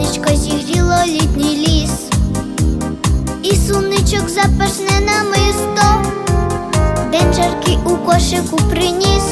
сонечко зігріло літній ліс, і суничок запашне на намисто, день жаркий у кошику приніс.